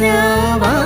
രാവാ